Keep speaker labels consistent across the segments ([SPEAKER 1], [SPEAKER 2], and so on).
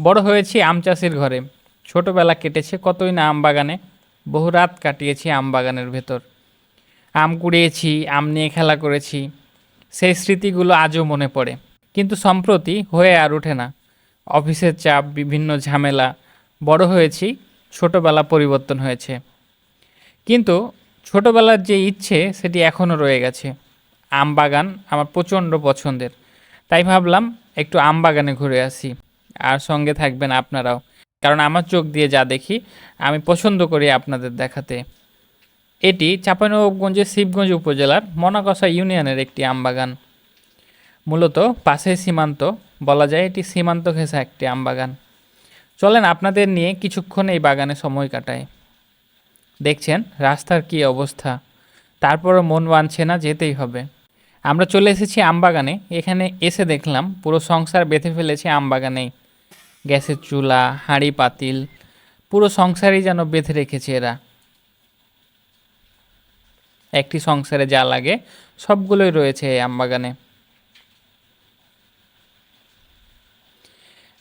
[SPEAKER 1] বড় হয়েছি আম চাষির ঘরে। ছোটবেলা কেটেছে কতই না আম বাগানে, বহু রাত কাটিয়েছি আম বাগানের ভেতর। আম কুড়িয়েছি, আম নিয়ে খেলা করেছি, সেই স্মৃতিগুলো আজও মনে পড়ে। কিন্তু সম্প্রতি হয়ে আর ওঠে না। অফিসের চাপ, বিভিন্ন ঝামেলা, বড় হয়েছি, ছোটবেলা পরিবর্তন হয়েছে। কিন্তু ছোটবেলার যে ইচ্ছে, সেটি এখনও রয়ে গেছে। আম বাগান আমার প্রচণ্ড পছন্দের। তাই ভাবলাম একটু আম বাগানে ঘুরে আসি। আর সঙ্গে থাকবেন আপনারাও। কারণ আমার চোখ দিয়ে যা দেখি, আমি পছন্দ করি আপনাদের দেখাতে। এটি চাঁপানবাবগঞ্জের শিবগঞ্জ উপজেলার মনাকষা ইউনিয়নের একটি আম বাগান মূলত পাশে সীমান্ত, বলা যায় এটি সীমান্ত ঘেঁষা একটি আম বাগান চলেন আপনাদের নিয়ে কিছুক্ষণ এই বাগানে সময় কাটায় দেখছেন রাস্তার কী অবস্থা। তারপরও মন মানছে না যেতেই হবে। আমরা চলে এসেছি আমবাগানে। এখানে এসে দেখলাম পুরো সংসার বেঁধে ফেলেছে আমবাগানেই। গ্যাসের চুলা, হাঁড়ি, পাতিল, পুরো সংসারই যেন বেঁধে রেখেছে এরা। একটি সংসারে যা লাগে সবগুলোই রয়েছে এই আমবাগানে।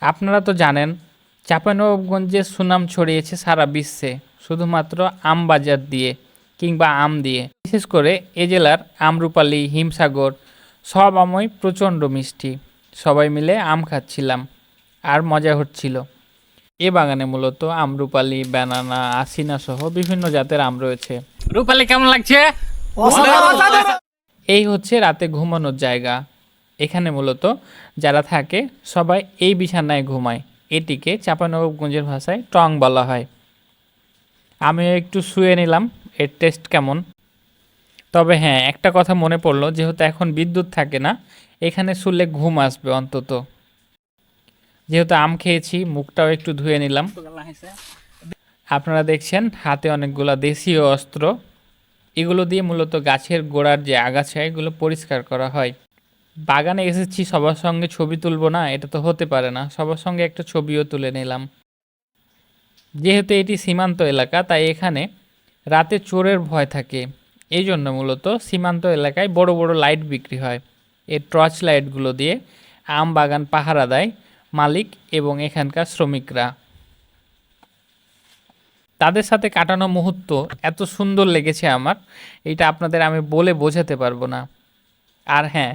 [SPEAKER 1] আপনারা তো জানেন চাঁপানবাবগঞ্জের সুনাম ছড়িয়েছে সারা বিশ্বে, শুধুমাত্র আম বাজার দিয়ে কিংবা আম দিয়ে। বিশেষ করে এ জেলার আমরুপালি, হিমসাগর, সব আমই প্রচণ্ড মিষ্টি। সবাই মিলে আম খাচ্ছিলাম। আর মজা হচ্ছিল। এ বাগানে মূলত আমরুপালি ব্যানানা আসিনা সহ বিভিন্ন জাতের আম রয়েছে। রূপালি কেমন লাগছে? এই হচ্ছে রাতে ঘুমানোর জায়গা। এখানে মূলত যারা থাকে সবাই এই বিছানায় ঘুমায়। এটিকে চাঁপানবাবগঞ্জের ভাষায় টং বলা হয়। আমিও একটু শুয়ে নিলাম এর টেস্ট কেমন। তবে হ্যাঁ একটা কথা মনে পড়ল যেহেতু এখন বিদ্যুৎ থাকে না এখানে শুলে ঘুম আসবে অন্তত। যেহেতু আম খেয়েছি মুখটাও একটু ধুয়ে নিলাম। আপনারা দেখছেন হাতে অনেকগুলো দেশীয় অস্ত্র। এগুলো দিয়ে মূলত গাছের গোড়ার যে আগাছা এগুলো পরিষ্কার করা হয়। বাগানে এসেছি সবার সঙ্গে ছবি তুলবো না এটা তো হতে পারে না। সবার সঙ্গে একটা ছবিও তুলে নিলাম। যেহেতু এটি সীমান্ত এলাকা তাই এখানে রাতে চোরের ভয় থাকে। এই জন্য মূলত সীমান্ত এলাকায় বড় বড় লাইট বিক্রি হয়। এই টর্চ লাইটগুলো দিয়ে আম বাগান পাহারা দেয়। মালিক এবং এখানকার শ্রমিকরা। তাদের সাথে কাটানো মুহূর্ত এত সুন্দর লেগেছে আমার, এটা আপনাদের আমি বলে বোঝাতে পারব না। আর হ্যাঁ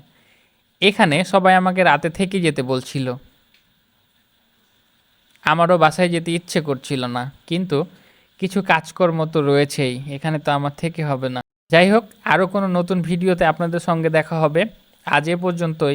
[SPEAKER 1] এখানে সবাই আমাকে রাতে থেকে যেতে বলছিল। আমারও বাসায় যেতে ইচ্ছে করছিল না, কিন্তু কিছু কাজকর্ম তো রয়েছেই, এখানে তো আমার থেকে হবে না। যাই হোক, আরও কোনো নতুন ভিডিওতে আপনাদের সঙ্গে দেখা হবে। আজ এ পর্যন্তই।